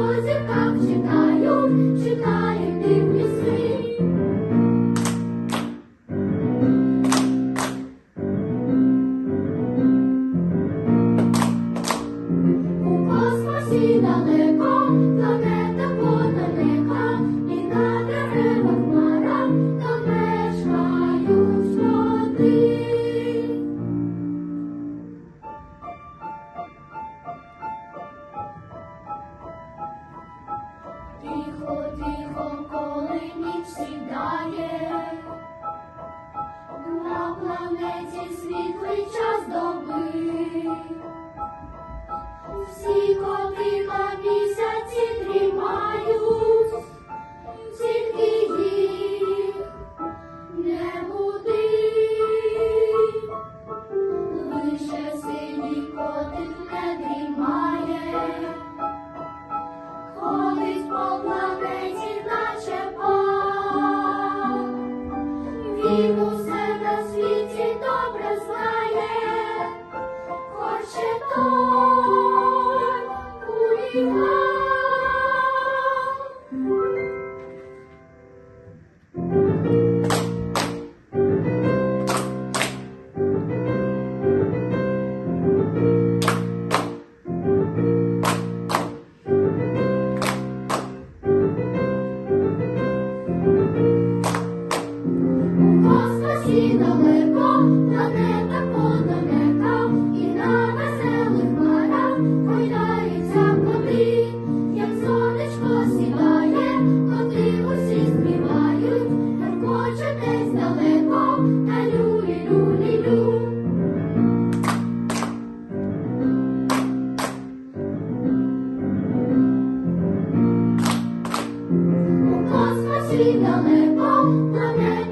música. тихо, тихо, коли ніч сідає, на планеті світлий доби, всі коти на місяць. Він усе хоче той хуліган. Десь далеко, та люлі, люлі, лю. У космосі далеко, планета